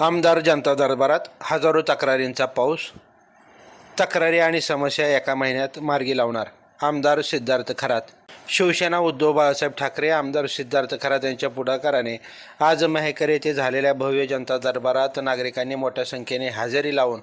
आमदार जनता दरबारात हजारो तक्रारींचा पाऊस तक्रारी आणि समस्या एका महिन्यात मार्गी लावणार. आमदार सिद्धार्थ खरात. शिवसेना उद्धव बाळासाहेब ठाकरे आमदार सिद्धार्थ खरात यांच्या पुढाकाराने आज मेहकर येथे झालेल्या भव्य जनता दरबारात नागरिकांनी मोठ्या संख्येने हजेरी लावून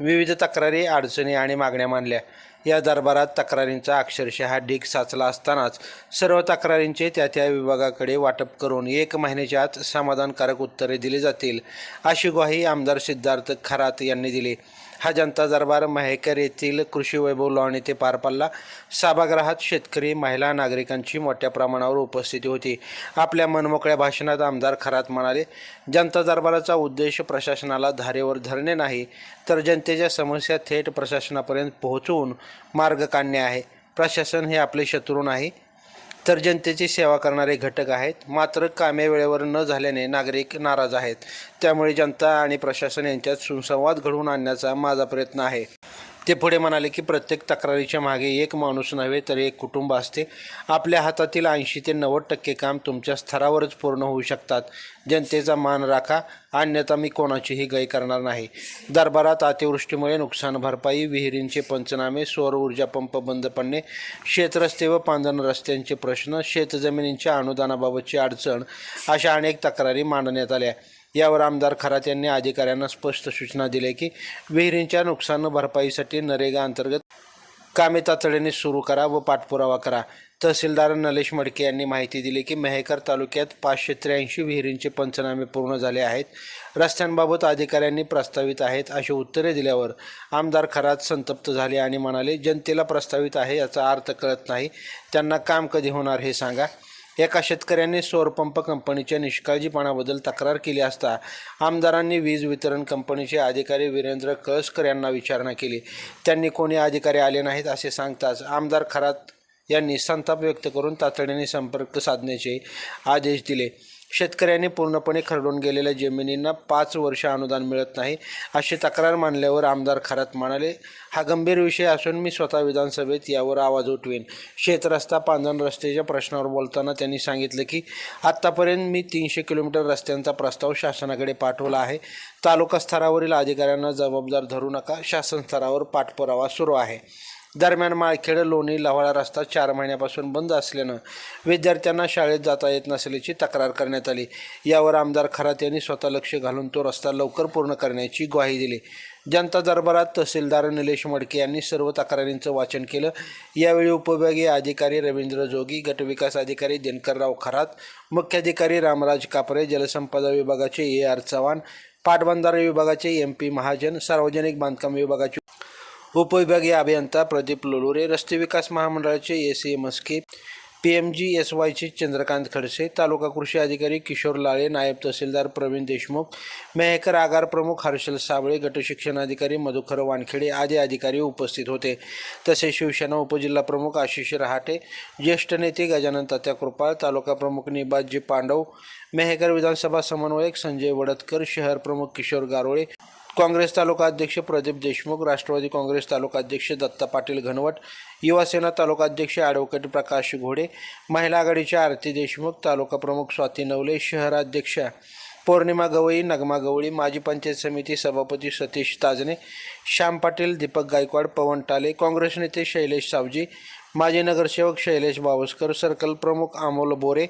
विविध तक्रारी अडचणी आणि मागण्या मांडल्या. या दरबारात तक्रारींचा अक्षरशः ढीग साचला असतानाच सर्व तक्रारींचे त्या त्या विभागाकडे वाटप करून एक महिन्याच्या आत समाधानकारक उत्तरे दिली जातील अशी ग्वाही आमदार सिद्धार्थ खरात यांनी दिली. हा जनता दरबार माहेकर येथील कृषी वैभव लॉन येथे पार पडला. सभागृहात शेतकरी महिला नागरिकांची मोठ्या प्रमाणावर उपस्थिती होती. आपल्या मनमोकळ्या भाषणात आमदार खरात म्हणाले जनता दरबाराचा उद्देश प्रशासनाला धारेवर धरणे नाही तर जनतेच्या समस्या थेट प्रशासनापर्यंत पोहोचवून मार्ग काढणे आहे. प्रशासन हे आपले शत्रू नाही. तर जनतेची सेवा करणारे घटक आहेत. मात्र कामे वेळेवर न झाल्याने नागरिक नाराज आहेत. त्यामुळे जनता आणि प्रशासन यांच्यात सुसंवाद घडवून आणण्याचा माझा प्रयत्न आहे. ते पुढे म्हणाले की प्रत्येक तक्रारीच्या मागे एक माणूस नव्हे तर एक कुटुंब असते. आपल्या हातातील ऐंशी ते नव्वद टक्के काम तुमच्या स्तरावरच पूर्ण होऊ शकतात. जनतेचा मान राखा अन्यथा मी कोणाचीही गय करणार नाही. दरबारात अतिवृष्टीमुळे नुकसान भरपाई विहिरींचे पंचनामे सौर ऊर्जा पंप बंद पडणे शेतरस्ते व पांधन रस्त्यांचे प्रश्न शेतजमिनींच्या अनुदानाबाबतची अडचण अशा अनेक तक्रारी मांडण्यात आल्या. यावर आमदार खरात यांनी अधिकाऱ्यांना स्पष्ट सूचना दिल्या की विहिरींच्या नुकसान भरपाईसाठी नरेगा अंतर्गत कामे तातडीने सुरू करा व पाठपुरावा करा. तहसीलदार नलेश मडके यांनी माहिती दिली की मेहकर तालुक्यात पाचशे त्र्याऐंशी विहिरींचे पंचनामे पूर्ण झाले आहेत. रस्त्यांबाबत अधिकाऱ्यांनी प्रस्तावित आहेत अशी उत्तरे दिल्यावर आमदार खरात संतप्त झाले आणि म्हणाले जनतेला प्रस्तावित आहे याचा अर्थ कळत नाही. त्यांना काम कधी होणार हे सांगा. एका शेतकऱ्याने सौरपंप कंपनीच्या निष्काळजीपणाबद्दल तक्रार केली असता आमदारांनी वीज वितरण कंपनीचे अधिकारी वीरेंद्र कळसकर यांना विचारणा केली. त्यांनी कोणी अधिकारी आले नाहीत असे सांगताच आमदार खरात यांनी संताप व्यक्त करून तातडीने संपर्क साधण्याचे आदेश दिले. शेतकऱ्यांनी पूर्णपणे खरडून गेलेल्या जमिनींना पाच वर्ष अनुदान मिळत नाही अशी तक्रार मांडल्यावर आमदार खरात म्हणाले हा गंभीर विषय असून मी स्वतः विधानसभेत यावर आवाज उठवेन. शेतरस्ता पांधन रस्त्याच्या प्रश्नावर बोलताना त्यांनी सांगितलं की आत्तापर्यंत मी तीनशे किलोमीटर रस्त्यांचा प्रस्ताव शासनाकडे पाठवला आहे. तालुका स्तरावरील अधिकाऱ्यांना जबाबदार धरू नका. शासन स्तरावर पाठपुरावा सुरू आहे. दरम्यान माळखेड लोणी लव्हाळा रस्ता चार महिन्यापासून बंद असल्यानं विद्यार्थ्यांना शाळेत जाता येत नसल्याची तक्रार करण्यात आली. यावर आमदार खरात यांनी स्वतः लक्ष घालून तो रस्ता लवकर पूर्ण करण्याची ग्वाही दिली. जनता दरबारात तहसीलदार निलेश मडके यांनी सर्व तक्रारींचं वाचन केलं. यावेळी उपविभागीय अधिकारी रवींद्र जोगी गटविकास अधिकारी दिनकरराव खरात मुख्याधिकारी रामराज कापरे जलसंपदा विभागाचे ए आर चव्हाण पाटबंधारे विभागाचे एम पी महाजन सार्वजनिक बांधकाम विभागाचे उपविभागीय अभियंता प्रदीप लोलुरे रस्ते विकास महामंडळाचे A C M S K P M G S वायचे Chandrakant Khadse तालुका कृषी अधिकारी किशोर लाळे नायब तहसीलदार प्रवीण देशमुख मेहकर आगार प्रमुख हर्षल साबळे गटशिक्षण अधिकारी मधुकर वानखेडे आदी अधिकारी उपस्थित होते. तसेच शिवसेना उपजिल्हा प्रमुख आशिष रहाटे ज्येष्ठ नेते गजानन तात्या कृपाळ तालुका प्रमुख निबाजी पांडव मेहकर विधानसभा समन्वयक संजय वडतकर शहर प्रमुख किशोर गारोळे काँग्रेस तालुका अध्यक्ष प्रदीप देशमुख राष्ट्रवादी काँग्रेस तालुका अध्यक्ष दत्ता पाटील घनवट युवासेना तालुका अध्यक्ष ॲडव्होकेट प्रकाश घोडे महिला आघाडीच्या आरती देशमुख तालुका प्रमुख स्वाती नवले शहराध्यक्ष पौर्णिमा गवळी नगमा गवळी माजी पंचायत समिती सभापती सतीश ताजने श्याम पाटील दीपक गायकवाड पवन टाले काँग्रेस नेते शैलेश सावजी माजी नगरसेवक शैलेश बावस्कर सर्कल प्रमुख अमोल बोरे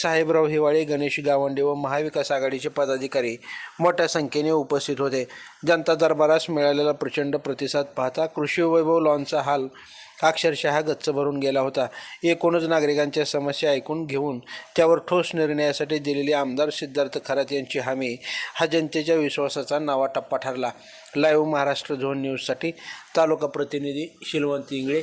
साहेबराव हिवाळे गणेश गावंडे व महाविकास आघाडीचे पदाधिकारी मोठ्या संख्येने उपस्थित होते. जनता दरबारास मिळालेला प्रचंड प्रतिसाद पाहता कृषी वैभव लॉनचा हाल अक्षरशः गच्च भरून गेला होता. एकूणच नागरिकांच्या समस्या ऐकून घेऊन त्यावर ठोस निर्णयासाठी दिलेली आमदार सिद्धार्थ खरात यांची हमी हा जनतेच्या विश्वासाचा नावा टप्पा ठरला. लाईव्ह महाराष्ट्र झोन न्यूजसाठी तालुका प्रतिनिधी शिलवंत इंगळे